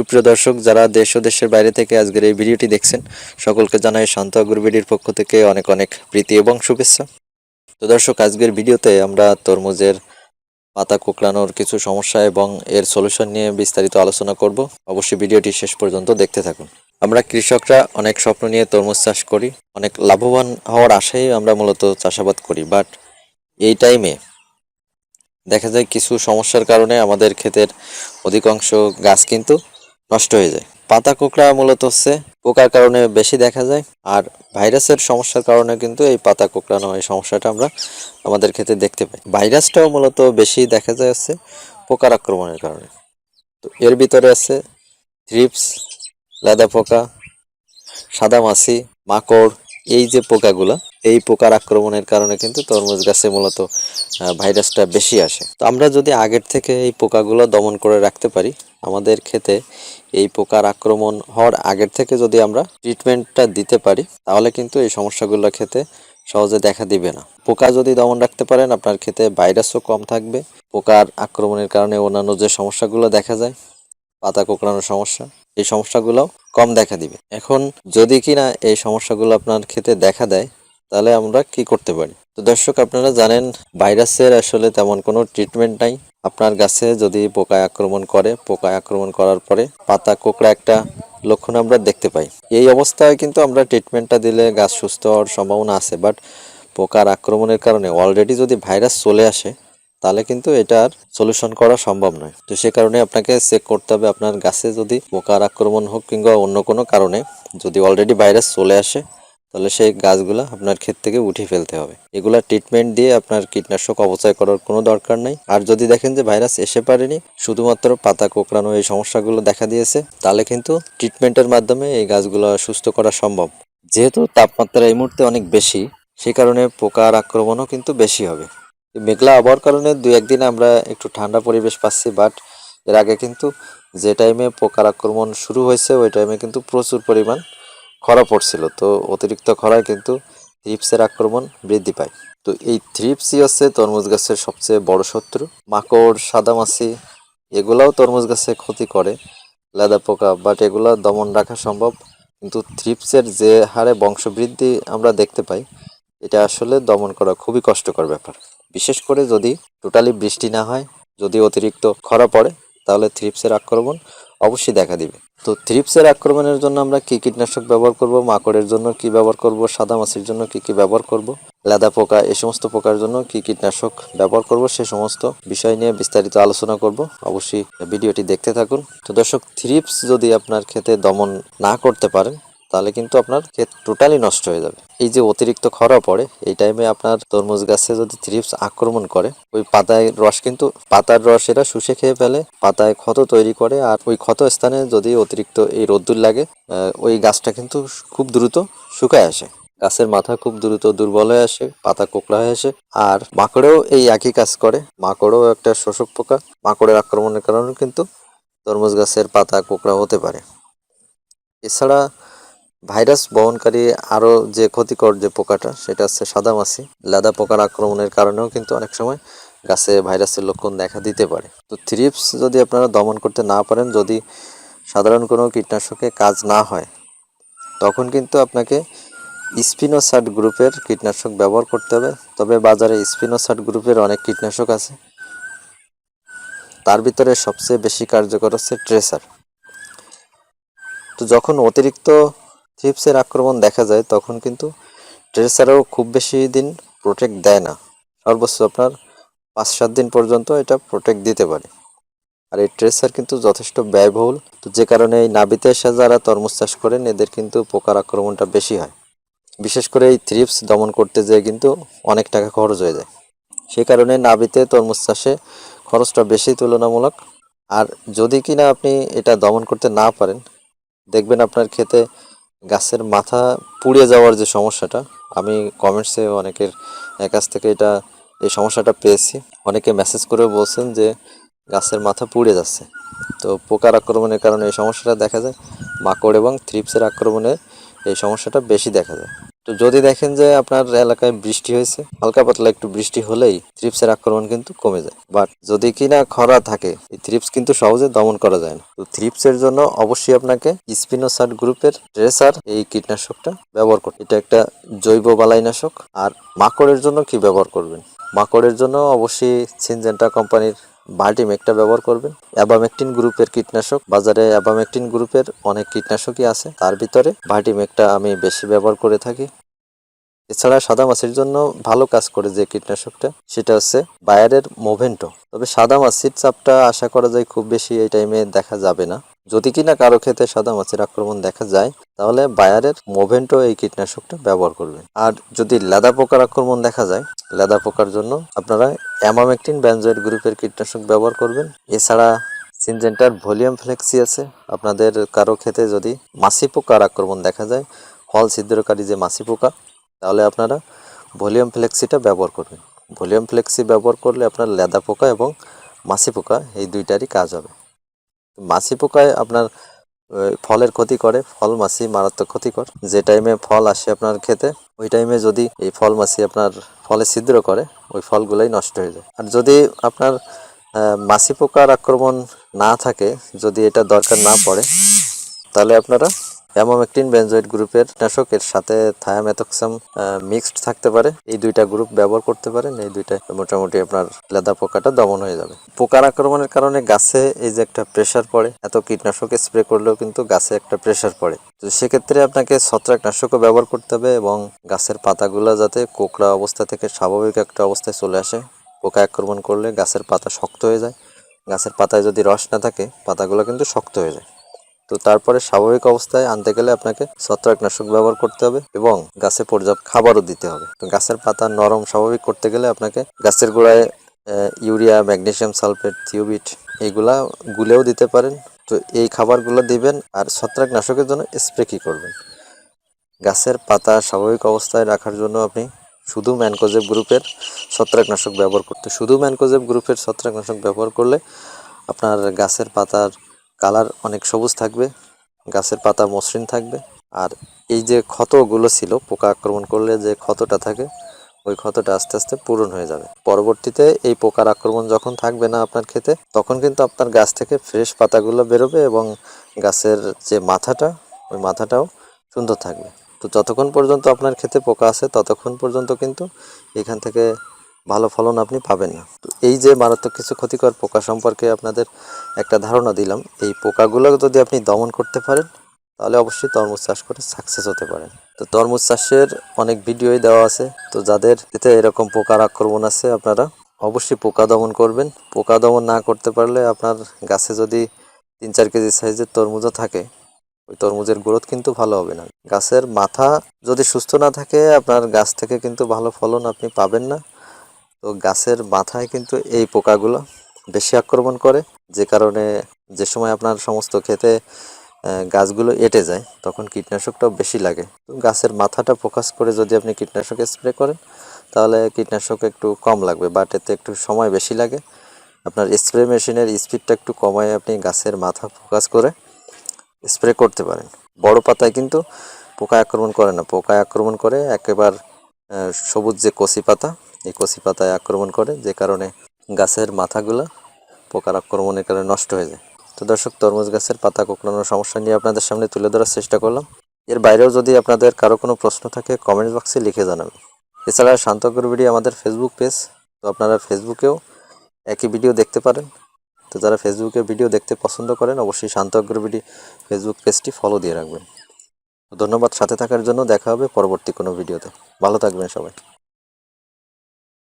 সুপ্রিয় দর্শক, যারা দেশ ও দেশের বাইরে থেকে আজকের এই ভিডিওটি দেখছেন, সকলকে জানাই শান্ত আগুরবিডির পক্ষ থেকে অনেক অনেক প্রীতি এবং শুভেচ্ছা। তো দর্শক, আজকের ভিডিওতে আমরা তরমুজের পাতা কোঁকড়ানোর কিছু সমস্যা এবং এর সলিউশন নিয়ে বিস্তারিত আলোচনা করব। অবশ্যই ভিডিওটি শেষ পর্যন্ত দেখতে থাকুন। আমরা কৃষকরা অনেক স্বপ্ন নিয়ে তরমুজ চাষ করি, অনেক লাভবান হওয়ার আশায় আমরা মূলত চাষাবাদ করি, বাট এই টাইমে দেখা যায় কিছু সমস্যার কারণে আমাদের ক্ষেতের অধিকাংশ গাছ কিন্তু নষ্ট হয়ে যায়। পাতা কোঁকড়া মূলত হচ্ছে পোকার কারণে বেশি দেখা যায় আর ভাইরাসের সমস্যার কারণে কিন্তু এই পাতা কোঁকড়ানো এই সমস্যাটা আমরা আমাদের ক্ষেত্রে দেখতে পাই। ভাইরাসটাও মূলত বেশি দেখা যায় হচ্ছে পোকার আক্রমণের কারণে। তো এর ভিতরে আছে থ্রিপস লেদা পোকা, সাদা মাছি, মাকড় এই যে পোকাগুলো, এই পোকার আক্রমণের কারণে কিন্তু তরমুজ গাছে মূলত ভাইরাসটা বেশি আসে। তো আমরা যদি আগের থেকে এই পোকাগুলো দমন করে রাখতে পারি, আমাদের ক্ষেতে এই পোকার আক্রমণ হওয়ার আগের থেকে যদি আমরা ট্রিটমেন্টটা দিতে পারি, তাহলে কিন্তু এই সমস্যাগুলো খেতে সহজে দেখা দিবে না। পোকা যদি দমন রাখতে পারেন, আপনার ক্ষেতে ভাইরাসও কম থাকবে। পোকার আক্রমণের কারণে অন্যান্য যে সমস্যাগুলো দেখা যায়, পাতা কোঁকড়ানোর সমস্যা এই সমস্যাগুলো কম দেখা দিবে। এখন যদি কিনা এই সমস্যাগুলো আপনার ক্ষেতে দেখা দেয়, তাহলে আমরা কি করতে পারি? তো দর্শক, আপনারা জানেন, ভাইরাসের আসলে তেমন কোনো ট্রিটমেন্ট নাই। আপনার গাছে যদি পোকায় আক্রমণ করে পোকায় আক্রমণ করার পরে পাতা, কোঁকড়া একটা লক্ষণ আমরা দেখতে পাই। এই অবস্থায় কিন্তু আমরা ট্রিটমেন্টটা দিলে গাছ সুস্থ হওয়ার সম্ভাবনা আছে বাট পোকার আক্রমণের কারণে অলরেডি যদি ভাইরাস চলে আসে তাহলে কিন্তু এটার সলিউশন করা সম্ভব নয়। তো সে কারণে আপনাকে চেক করতে হবে আপনার গাছে যদি পোকার আক্রমণ হোক কিংবা অন্য কোনো কারণে যদি অলরেডি ভাইরাস চলে আসে, তাহলে সেই গাছগুলো আপনার ক্ষেত থেকে উঠিয়ে ফেলতে হবে। এগুলা ট্রিটমেন্ট দিয়ে আপনার কীটনাশক অপচয় করার কোনো দরকার নেই। আর যদি দেখেন যে ভাইরাস এসে পারেনি, শুধুমাত্র পাতা কোঁকড়ানো এই সমস্যাগুলো দেখা দিয়েছে, তাহলে কিন্তু ট্রিটমেন্টের মাধ্যমে এই গাছগুলো সুস্থ করা সম্ভব। যেহেতু তাপমাত্রা এই মুহূর্তে অনেক বেশি সেই কারণে পোকার আক্রমণও কিন্তু বেশি হবে। মেঘলা আবহাওয়ার কারণে দু একদিন আমরা একটু ঠান্ডা পরিবেশ পাচ্ছি বাট এর আগে কিন্তু যে টাইমে পোকার আক্রমণ শুরু হয়েছে, ওই টাইমে কিন্তু প্রচুর পরিমাণ খরা পড়ছিল, তো অতিরিক্ত খরায় কিন্তু থ্রিপসের আক্রমণ বৃদ্ধি পায়। তো এই থ্রিপসই হচ্ছে তরমুজ গাছের সবচেয়ে বড় শত্রু। মাকড়, সাদামাছি, এগুলাও তরমুজ গাছে ক্ষতি করে, লেদা পোকা বাট এগুলা দমন রাখা সম্ভব। কিন্তু থ্রিপসের যে হারে বংশবৃদ্ধি আমরা দেখতে পাই, এটা আসলে দমন করা খুবই কষ্টকর ব্যাপার। বিশেষ করে যদি টোটালি বৃষ্টি না হয়, যদি অতিরিক্ত খরা পড়ে, তাহলে থ্রিপসের আক্রমণ অবশ্যই দেখা দিবে। তো থ্রিপসের আক্রমণের জন্য আমরা কি কীটনাশক ব্যবহার করব, মাকড়ের জন্য কি ব্যবহার করব, সাদা মাছির জন্য কি কি ব্যবহার করব, লেদা পোকা এই সমস্ত পোকার জন্য কি কীটনাশক ব্যবহার করব, সে সমস্ত বিষয় নিয়ে বিস্তারিত আলোচনা করব। অবশ্যই ভিডিওটি দেখতে থাকুন। তো দর্শক থ্রিপস যদি আপনার ক্ষেতে দমন না করতে পারেন তাহলে কিন্তু আপনার ক্ষেত টোটালি নষ্ট হয়ে যাবে। এই যে অতিরিক্ত খরা পড়ে, এই টাইমে আপনার তরমুজ গাছে যদি থ্রিপস আক্রমণ করে, ওই পাতায় রস কিন্তু, পাতার রস এরা শুষে খেয়ে ফেলে, পাতায় ক্ষত তৈরি করে আর ওই ক্ষত স্থানে যদি অতিরিক্ত এই রোদ্দুর লাগে ওই গাছটা কিন্তু খুব দ্রুত শুকায় আসে। গাছের মাথা খুব দ্রুত দুর্বল হয়ে আসে, পাতা কোকড়া হয়ে আসে আর মাকড়েও এই একই কাজ করে। মাকড়ও একটা শোষক পোকা, মাকড়ের আক্রমণের কারণে কিন্তু তরমুজ গাছের পাতা কোকড়া হতে পারে। এছাড়া ভাইরাস বহনকারী আরও যে ক্ষতিকর যে পোকাটা, সেটা হচ্ছে সাদামাছি। লাদা পোকার আক্রমণের কারণেও কিন্তু অনেক সময় গাছে ভাইরাসের লক্ষণ দেখা দিতে পারে। তো থ্রিপস যদি আপনারা দমন করতে না পারেন, যদি সাধারণ কোনো কীটনাশকে কাজ না হয়, তখন কিন্তু আপনাকে স্পিনোসাট গ্রুপের কীটনাশক ব্যবহার করতে হবে। তবে বাজারে স্পিনোসাট গ্রুপের অনেক কীটনাশক আছে। তার ভিতরে সবচেয়ে বেশি কার্যকর হচ্ছে ট্রেসার। তো যখন অতিরিক্ত থ্রিপসের আক্রমণ দেখা যায়, তখন কিন্তু ট্রেসারও খুব বেশি দিন প্রোটেক্ট দেয় না। সর্বোচ্চ আপনার পাঁচ সাত দিন পর্যন্ত এটা প্রোটেক্ট দিতে পারে। আর এই ট্রেসার কিন্তু যথেষ্ট ব্যয়বহুল। তো যে কারণে এই নাবিতে এসে যারা তরমুজ চাষ করেন, এদের কিন্তু পোকার আক্রমণটা বেশি হয়। বিশেষ করে এই থ্রিপস দমন করতে যেয়ে কিন্তু অনেক টাকা খরচ হয়ে যায়। সে কারণে নাবিতে তরমুজ চাষে খরচটা বেশি তুলনামূলক। আর যদি কিনা আপনি এটা দমন করতে না পারেন, দেখবেন আপনার ক্ষেতে গাছের মাথা পুড়ে যাওয়ার যে সমস্যাটা, আমি কমেন্টসে অনেকের কাছ থেকে এটা, এই সমস্যাটা পেয়েছি। অনেকে মেসেজ করে বলছেন যে, গাছের মাথা পুড়ে যাচ্ছে। তো পোকার আক্রমণের কারণে এই সমস্যাটা দেখা যায়। মাকড় এবং থ্রিপসের আক্রমণে এই সমস্যাটা বেশি দেখা যায়। তো যদি দেখেন যে আপনার এলাকায় বৃষ্টি হয়েছে, হালকা পাতলা একটু বৃষ্টি হলেই থ্রিপসের আক্রমণ কিন্তু কমে যায়। বাট যদি কিনা খরা থাকে, এই থ্রিপস কিন্তু সহজে দমন করা যায় না। তো থ্রিপসের জন্য অবশ্যই আপনাকে স্পিনোসাট গ্রুপের ট্রেসার এই কীটনাশকটা ব্যবহার করতে এটা একটা জৈব বালাইনাশক। আর মাকড়ের জন্য কি ব্যবহার করবেন? মাকড়ের জন্য অবশ্যই সিনজেন্টা কোম্পানির ভার্টিমেকটা ব্যবহার করবেন। অ্যাবামেকটিন গ্রুপের কীটনাশক। বাজারে অ্যাবামেকটিন গ্রুপের অনেক কীটনাশকই আছে। তার ভিতরে ভার্টিমেকটা আমি বেশি ব্যবহার করে থাকি। এছাড়া সাদা মাছির জন্য ভালো কাজ করে যে কীটনাশকটা, সেটা হচ্ছে বায়ারের মোভেন্টো। তবে সাদা মাছির চাপটা আশা করা যায় খুব বেশি এই টাইমে দেখা যাবে না। যদি কিনা কারও ক্ষেত্রে সাদা মাছির আক্রমণ দেখা যায়, তাহলে বায়ারের মোভেন্টো এই কীটনাশকটা ব্যবহার করবেন। আর যদি লেদা পোকার আক্রমণ দেখা যায়, লেদা পোকার জন্য আপনারা অ্যামামেকটিন ব্যানজয়েড গ্রুপের কীটনাশক ব্যবহার করবেন। এছাড়া সিনজেন্টার ভলিউম ফ্লেক্সি আছে। আপনাদের কারও ক্ষেত্রে যদি মাছি পোকার আক্রমণ দেখা যায় ফল ছিদ্রকারী যে মাছি পোকা তাহলে আপনারা ভলিউম ফ্লেক্সিটা ব্যবহার করবেন। ভলিউম ফ্লেক্সি ব্যবহার করলে আপনার লেদা পোকা এবং মাছি পোকা এই দুইটারই কাজ হবে। মাছি পোকায় আপনার ফলের ক্ষতি করে, ফল মাছি মারাত্মক ক্ষতিকর যে টাইমে ফল আসে আপনার খেতে, ওই টাইমে যদি এই ফল মাছি আপনার ফলে ছিদ্র করে, ওই ফলগুলোই নষ্ট হয়ে যায়। আর যদি আপনার মাছি পোকার আক্রমণ না থাকে, যদি এটা দরকার না পড়ে, তাহলে আপনারা অ্যামামেকটিন বেনজয়েড গ্রুপের কীটনাশকের সাথে থায়ামেথক্সাম মিক্সড থাকতে পারে। এই দুইটা গ্রুপ ব্যবহার করতে পারেন। এই দুইটা মোটামুটি আপনার লেদা পোকাটা দমন হয়ে যাবে। পোকার আক্রমণের কারণে গাছে এই যে একটা প্রেশার পড়ে, এত কীটনাশক স্প্রে করলেও কিন্তু গাছে একটা প্রেশার পড়ে। তো সেক্ষেত্রে আপনাকে ছত্রাকনাশকও ব্যবহার করতে হবে এবং গাছের পাতাগুলো যাতে কোকড়া অবস্থা থেকে স্বাভাবিক একটা অবস্থায় চলে আসে। পোকা আক্রমণ করলে গাছের পাতা শক্ত হয়ে যায়। গাছের পাতায় যদি রস না থাকে, পাতাগুলো কিন্তু শক্ত হয়ে যায়। তো তারপরে স্বাভাবিক অবস্থায় আনতে গেলে আপনাকে ছত্রাকনাশক ব্যবহার করতে হবে এবং গাছে পর্যাপ্ত খাবারও দিতে হবে। তো গাছের পাতা নরম স্বাভাবিক করতে গেলে আপনাকে গাছের গোড়ায় ইউরিয়া, ম্যাগনেশিয়াম সালফেট, থিওবিট এইগুলা গুলেও দিতে পারেন। তো এই খাবারগুলো দিবেন আর ছত্রাকনাশকের জন্য স্প্রে কী করবেন? গাছের পাতা স্বাভাবিক অবস্থায় রাখার জন্য আপনি শুধু ম্যানকোজেব গ্রুপের ছত্রাকনাশক ব্যবহার করতে, শুধু ম্যানকোজেব গ্রুপের ছত্রাকনাশক ব্যবহার করলে আপনার গাছের পাতার কালার অনেক সবুজ থাকবে, গাছের পাতা মসৃণ থাকবে। আর এই যে ক্ষতগুলো ছিল, পোকা আক্রমণ করলে যে ক্ষতটা থাকে, ওই ক্ষতটা আস্তে আস্তে পূরণ হয়ে যাবে। পরবর্তীতে এই পোকার আক্রমণ যখন থাকবে না আপনার ক্ষেতে, তখন কিন্তু আপনার গাছ থেকে ফ্রেশ পাতাগুলো বেরোবে এবং গাছের যে মাথাটা, ওই মাথাটাও সুন্দর থাকবে। তো যতক্ষণ পর্যন্ত আপনার ক্ষেতে পোকা আছে, ততক্ষণ পর্যন্ত কিন্তু এখান থেকে ভালো ফলন আপনি পাবেন না। তো এই যে মারাত্মক কিছু ক্ষতিকর পোকা সম্পর্কে আপনাদের একটা ধারণা দিলাম, এই পোকাগুলো যদি আপনি দমন করতে পারেন, তাহলে অবশ্যই তরমুজ চাষ করে সাকসেস হতে পারেন। তো তরমুজ চাষের অনেক ভিডিওই দেওয়া আছে, তো যাদের এতে এরকম পোকার আক্রমণ আছে আপনারা অবশ্যই পোকা দমন করবেন। পোকা দমন না করতে পারলে আপনার গাছে যদি তিন চার কেজি সাইজের তরমুজও থাকে, ওই তরমুজের গ্রোথ কিন্তু ভালো হবে না। গাছের মাথা যদি সুস্থ না থাকে, আপনার গাছ থেকে কিন্তু ভালো ফলন আপনি পাবেন না। তো গাছের মাথায় কিন্তু এই পোকাগুলো বেশি আক্রমণ করে, যে কারণে যে সময় আপনার সমস্ত ক্ষেতে গাছগুলো এঁটে যায়, তখন কীটনাশকটাও বেশি লাগে। গাছের মাথাটা ফোকাস করে যদি আপনি কীটনাশক স্প্রে করেন, তাহলে কীটনাশক একটু কম লাগবে বাট এতে একটু সময় বেশি লাগে। আপনার স্প্রে মেশিনের স্পিডটা একটু কমায় আপনি গাছের মাথা ফোকাস করে স্প্রে করতে পারেন। বড় পাতায় কিন্তু পোকায় আক্রমণ করে না। পোকায় আক্রমণ করে একেবার সবুজ যে কচি পাতা এই কচি পাতায় আক্রমণ করে, যে কারণে গাছের মাথাগুলো পোকার আক্রমণের কারণে নষ্ট হয়ে যায়। তো দর্শক, তরমুজ গাছের পাতা কোঁকড়ানোর সমস্যা নিয়ে আপনাদের সামনে তুলে ধরার চেষ্টা করলাম। এর বাইরেও যদি আপনাদের কারও কোনো প্রশ্ন থাকে কমেন্ট বক্সে লিখে জানাবেন। এছাড়া শান্তকর ভিডিও আমাদের ফেসবুক পেজ তো আপনারা ফেসবুকেও একই ভিডিও দেখতে পারেন। তো যারা ফেসবুকে ভিডিও দেখতে পছন্দ করেন, অবশ্যই শান্ত অগ্রবিডি ফেসবুক পেজটি ফলো দিয়ে রাখবেন। ধন্যবাদ, সাথে থাকার জন্য দেখা হবে পরবর্তী কোনো ভিডিওতে। ভালো থাকবেন সবাই।